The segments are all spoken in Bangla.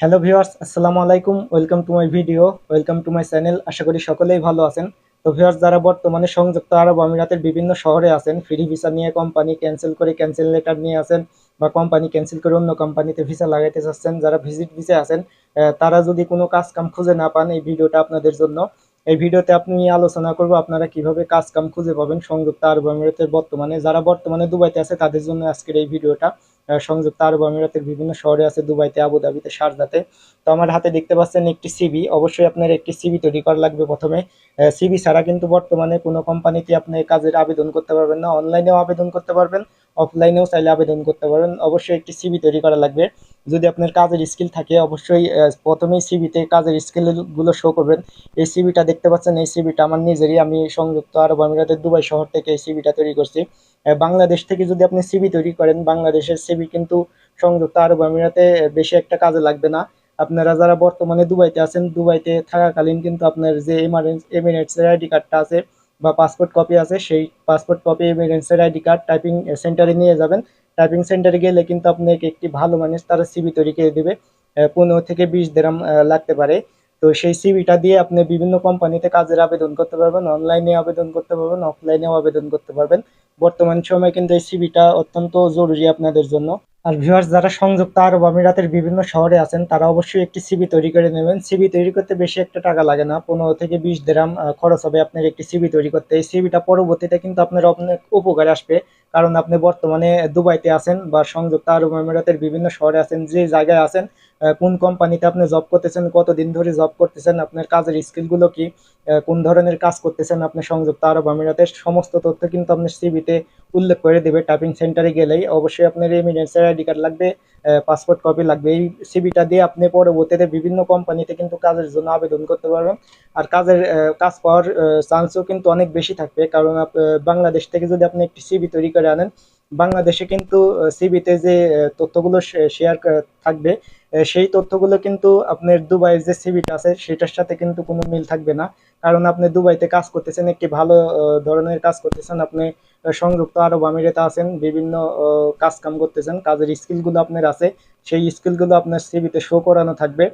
হ্যালো ভিউয়ার্স আসসালামু আলাইকুম welcome to my video welcome to my channel আশা করি সকলেই ভালো আছেন। তো ভিওয়ার্স যারা বর্তমানে সংযুক্ত আরব আমিরাতের বিভিন্ন শহরে আছেন ফ্রি ভিসা নিয়ে কোম্পানি ক্যান্সেল করে ক্যান্সেল লেটার নিয়ে আছেন বা কোম্পানি ক্যান্সেল করে অন্য কোম্পানিতে ভিসা লাগাইতে চাচ্ছেন, যারা ভিজিট ভিসা আছেন তারা যদি কোনো কাজ কাম খুঁজে না পান এই ভিডিওটা আপনাদের জন্য, এই ভিডিওতে আপনি আলোচনা করব আপনারা কীভাবে কাজ কাম খুঁজে পাবেন সংযুক্ত আরব আমিরাতের বর্তমানে। যারা বর্তমানে দুবাইতে আছে, তাদের জন্য আজকের এই ভিডিওটা। সংযুক্ত আরব আমিরাতের বিভিন্ন শহরে আছে, দুবাইতে, আবুধাবিতে শারজাতে তো আমার হাতে দেখতে পাচ্ছেন একটি সিবি অবশ্যই আপনার একটি সিবি তৈরি করা লাগবে প্রথমে। সিবি ছাড়া কিন্তু বর্তমানে কোনো কোম্পানিতে আপনি কাজের আবেদন করতে পারবেন না। অনলাইনেও আবেদন করতে পারবেন অফলাইনেও চাইলে আবেদন করতে পারবেন। অবশ্যই একটি সিবি তৈরি করা লাগবে। যদি আপনার কাজের স্কিল থাকে, অবশ্যই প্রথমেই সিবিতে কাজের স্কিলগুলো শো করবেন। এই সিবিটা দেখতে পাচ্ছেন, এই সিবিটা আমার নিজেরই। আমি সংযুক্ত আরব আমিরাতের দুবাই শহর থেকে এই সিবিটা তৈরি করছি। বাংলাদেশ থেকে যদি আপনি সিবি তৈরি করেন, বাংলাদেশের সিবি কিন্তু সংযুক্ত আরব আমিরাতে বেশি একটা কাজে লাগবে না। আপনারা যারা বর্তমানে দুবাইতে আছেন, দুবাইতে থাকাকালীন কিন্তু আপনার যে এমিরেটসের আইডি কার্ডটা আছে বা পাসপোর্ট কপি আছে, সেই পাসপোর্ট কপি এমিরেটসের আইডি কার্ড টাইপিং সেন্টারে নিয়ে যাবেন। টাইপিং সেন্টারে গেলে কিন্তু আপনাকে একটি ভালো মানুষ তারা সিবি তৈরি করে দেবে। পনেরো থেকে বিশ দেরাম লাগতে পারে। তো সেই সিবিটা দিয়ে আপনি বিভিন্ন কোম্পানিতে কাজের আবেদন করতে পারবেন অনলাইনে আবেদন করতে পারবেন অফলাইনেও আবেদন করতে পারবেন। বর্তমান সময়ে কিন্তু এই সিবিটা অত্যন্ত জরুরি আপনাদের জন্য। আর ভিউয়ার্স যারা সংযুক্ত আরব আমিরাতের বিভিন্ন শহরে আছেন, তারা অবশ্যই একটি সিবি তৈরি করে নেবেন। সিবি তৈরি করতে বেশি একটা টাকা লাগে না, পনেরো থেকে বিশ দেরাম খরচ হবে আপনার একটি সিবি তৈরি করতে। এই সিবিটা পরবর্তীতে কিন্তু আপনার অনেক উপকারে আসবে, কারণ আপনি বর্তমানে দুবাইতে আছেন বা সংযুক্ত আরব আমিরাতের বিভিন্ন শহরে আছেন, যে জায়গায় আছেন কোন কোম্পানিতে আপনি জব করতেছেন, কতদিন ধরে জব করতেছেন, আপনার কাজের স্কিলগুলো কি কোন ধরনের কাজ করতেছেন আপনি সংযুক্ত আরব আমিরাতের, সমস্ত তথ্য কিন্তু আপনার সিবিতে উল্লেখ করে দেবে টাইপিং সেন্টারে গেলেই। অবশ্যই আপনার এমিরেন্সের আইডি কার্ড লাগবে পাসপোর্ট কপি লাগবে, এই সিবিটা দিয়ে আপনি পরবর্তীতে বিভিন্ন কোম্পানিতে কিন্তু কাজের জন্য আবেদন করতে পারবেন। আর কাজের কাজ পাওয়ার চান্সও কিন্তু অনেক বেশি থাকবে, কারণ বাংলাদেশ থেকে যদি আপনি একটি সিবি তৈরি করে আনেন, বাংলাদেশে কিন্তু সিবিতে যে তথ্যগুলো শেয়ার থাকবে সেই তথ্যগুলো কিন্তু আপনার দুবাইয়ের যে সিবিটা আছে, সেটার সাথে কিন্তু কোনো মিল থাকবে না। কারণ আপনি দুবাইতে কাজ করতেছেন, একটি ভালো ধরনের কাজ করতেছেন। আপনি সংযুক্ত আরব আমিরাতে আছেন, বিভিন্ন কাজ কাম করতেছেন, কাজের স্কিলগুলো আপনার আছে। সেই স্কিলগুলো আপনার সিবিতে শো করানো থাকবে।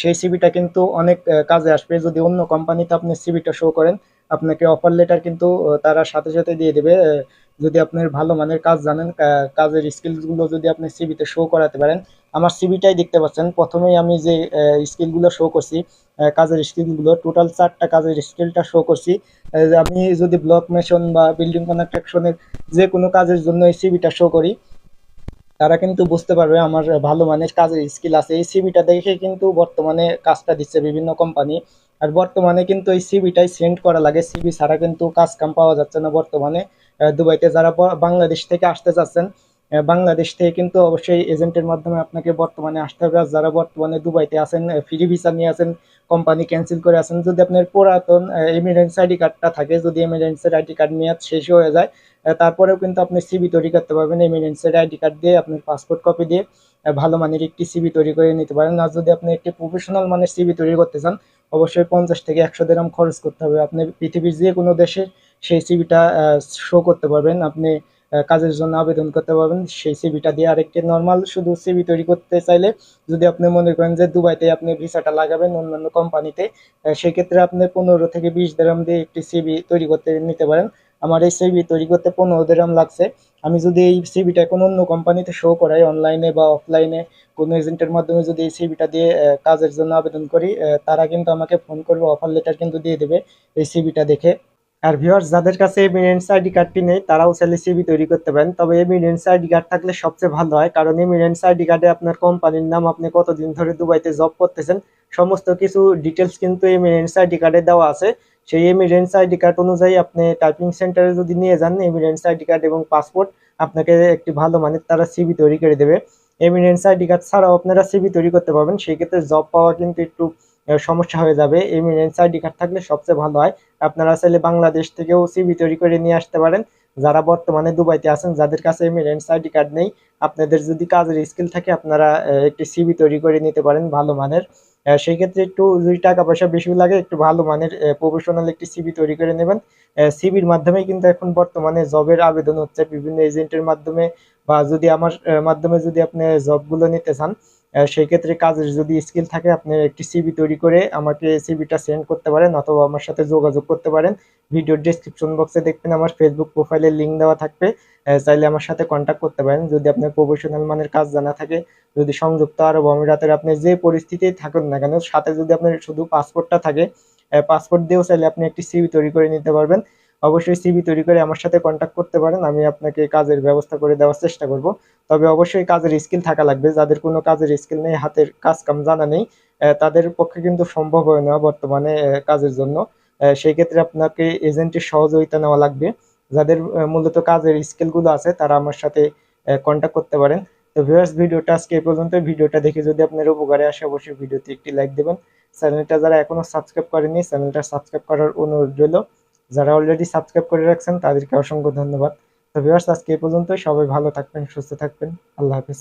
সেই সিবিটা কিন্তু অনেক কাজে আসবে। যদি অন্য কোম্পানিতে আপনি সিবিটা শো করেন, আপনাকে অফার লেটার কিন্তু তারা সাথে সাথে দিয়ে দেবে। যদি আপনার ভালো মানের কাজ জানেন কাজের স্কিলগুলো যদি আপনি সিবিতে শো করাতে পারেন আমার সিবিটাই দেখতে পাচ্ছেন। প্রথমেই আমি যে স্কিলগুলো শো করছি কাজের স্কিলগুলো টোটাল চারটা কাজের স্কিলটা শো করছি। আমি যদি ব্লক মেশন বা বিল্ডিং কনস্ট্রাকশনের যে কোনো কাজের জন্য এই সিবিটা শো করি, তারা কিন্তু বুঝতে পারবে আমার ভালো মানের কাজের স্কিল আছে। এই সিবিটা দেখে কিন্তু বর্তমানে কাজটা দিচ্ছে বিভিন্ন কোম্পানি আর বর্তমানে কিন্তু এই সিবিটাই সেন্ড করা লাগে। সিবি ছাড়া কিন্তু কাজ কাম পাওয়া যাচ্ছে না বর্তমানে। দুবাইতে যারা বাংলাদেশ থেকে আসতে চাচ্ছেন বাংলাদেশ থেকে কিন্তু অবশ্যই এজেন্টের মাধ্যমে আপনাকে বর্তমানে আসতে হবে। আর যারা বর্তমানে দুবাইতে আছেন ফ্রি ভিসা নিয়ে আছেন কোম্পানি ক্যান্সেল করে আছেন, যদি আপনার পুরাতন এমিরেন্স আইডি কার্ডটা থাকে, যদি এমিরেন্সের আইডি কার্ড মেয়াদ শেষ হয়ে যায় তারপরেও কিন্তু আপনি সিবি তৈরি করতে পারবেন। এমিরেন্সের আইডি কার্ড দিয়ে আপনার পাসপোর্ট কপি দিয়ে ভালো মানের একটি সিবি তৈরি করে নিতে পারেন। আর যদি আপনি একটি প্রফেশনাল মানের সিবি তৈরি করতে চান, অবশ্যই পঞ্চাশ থেকে একশো দেরাম খরচ করতে হবে। আপনি পৃথিবীর যে কোনো দেশে সেই সিবিটা শো করতে পারবেন। আপনি কাজের জন্য আবেদন করতে পারবেন। সেই সিবিটা দিয়ে আরেকটি নর্মাল শুধু সিবি তৈরি করতে চাইলে যদি আপনি মনে করেন যে দুবাইতে আপনি ভিসাটা লাগাবেন অন্যান্য কোম্পানিতে সেই ক্ষেত্রে আপনি পনেরো থেকে বিশ দেরাম দিয়ে একটি সিবি তৈরি করতে নিতে পারেন। আমার এই সিবি তৈরি করতে পনেরো দেরাম লাগছে। আমি যদি এই সিবিটা কোনো অন্য কোম্পানিতে শো করাই অনলাইনে বা অফলাইনে কোনো এজেন্টের মাধ্যমে যদি এই সিবিটা দিয়ে কাজের জন্য আবেদন করি তারা কিন্তু আমাকে ফোন করবে অফার লেটার কিন্তু দিয়ে দেবে এই সিবিটা দেখে। আর ভিউয়ার্স যাদের কাছে এমিরেন্স আইডি কার্ডটি নেই, তারাও চাইলে সিবি তৈরি করতে পারেন। তবে এমিরেন্স আইডি কার্ড থাকলে সবচেয়ে ভালো হয়, কারণ এমিরেন্স আইডি কার্ডে আপনার কোম্পানির নাম আপনি কতদিন ধরে দুবাইতে জব করতেছেন, সমস্ত কিছু ডিটেলস কিন্তু এমিরেন্স আইডি কার্ডে দেওয়া আছে। সেই এমিরেন্স আইডি কার্ড অনুযায়ী আপনি টাইপিং সেন্টারে যদি নিয়ে যান এমিরেন্স আইডি কার্ড এবং পাসপোর্ট আপনাকে একটি ভালো মানের তারা সিবি তৈরি করে দেবে। এমিরেন্স আইডি কার্ড ছাড়াও আপনারা সিবি তৈরি করতে পারবেন, সেই ক্ষেত্রে জব পাওয়া কিন্তু একটু সমস্যা হয়ে যাবে। এমিরেন্স আইডি কার্ড থাকলে সবচেয়ে ভালো হয়। আপনারা চাইলে বাংলাদেশ থেকেও সিবি তৈরি করে নিয়ে আসতে পারেন। যারা বর্তমানে দুবাইতে আছেন, যাদের কাছে এমিরেন্স আইডি কার্ড নেই, আপনাদের যদি কাজের স্কিল থাকে, আপনারা একটি সিবি তৈরি করে নিতে পারেন ভালো মানের। সেই ক্ষেত্রে একটু যদি টাকা পয়সা বেশি লাগে, একটু ভালো মানের প্রফেশনাল একটি সিবি তৈরি করে নেবেন। সিবির মাধ্যমে কিন্তু এখন বর্তমানে জবের আবেদন হচ্ছে বিভিন্ন এজেন্টের মাধ্যমে বা যদি আমার মাধ্যমে যদি আপনি জবগুলো নিতে চান সেই ক্ষেত্রে কাজের যদি স্কিল থাকে, আপনি একটি সিভি তৈরি করে আমাকে সিভিটা সেন্ড করতে পারেন অথবা আমার সাথে যোগাযোগ করতে পারেন। ভিডিওর ডেসক্রিপশন বক্সে দেখবেন আমার ফেসবুক প্রোফাইলের লিঙ্ক দেওয়া থাকবে। চাইলে আমার সাথে কন্ট্যাক্ট করতে পারেন। যদি আপনার প্রফেশনাল মানের কাজ জানা থাকে, যদি সংযুক্ত আরব আমিরাতের আপনি যে পরিস্থিতিতে থাকুন না কেন, সাথে যদি আপনার শুধু পাসপোর্টটা থাকে পাসপোর্ট দিয়েও চাইলে আপনি একটি সিভি তৈরি করে নিতে পারবেন। অবশ্যই সিভি তৈরি করে আমার সাথে কন্ট্যাক্ট করতে পারেন। আমি আপনাকে কাজের ব্যবস্থা করে দেওয়ার চেষ্টা করব। তবে অবশ্যই কাজের স্কিল থাকা লাগবে। যাদের কোনো কাজের স্কিল নেই, হাতের কাজ কাম জানা নেই তাদের পক্ষে কিন্তু সম্ভব হয় না বর্তমানে কাজের জন্য। সেই ক্ষেত্রে আপনাকে এজেন্টের সহযোগিতা নেওয়া লাগবে। যাদের মূলত কাজের স্কিলগুলো আছে, তারা আমার সাথে কন্ট্যাক্ট করতে পারেন। তো ভিউয়ার্স ভিডিওটা আজকে এই পর্যন্ত। ভিডিওটা দেখে যদি আপনার উপকারে আসে, অবশ্যই ভিডিওতে একটি লাইক দেবেন। চ্যানেলটা যারা এখনও সাবস্ক্রাইব করেনি চ্যানেলটা সাবস্ক্রাইব করার অনুরোধ রইল। যারা অলরেডি সাবস্ক্রাইব করে রাখছেন, তাদেরকে অসংখ্য ধন্যবাদ। তো ভিউয়ার্স আজকে এই পর্যন্তই। সবাই ভালো থাকবেন, সুস্থ থাকবেন। আল্লাহ হাফিজ।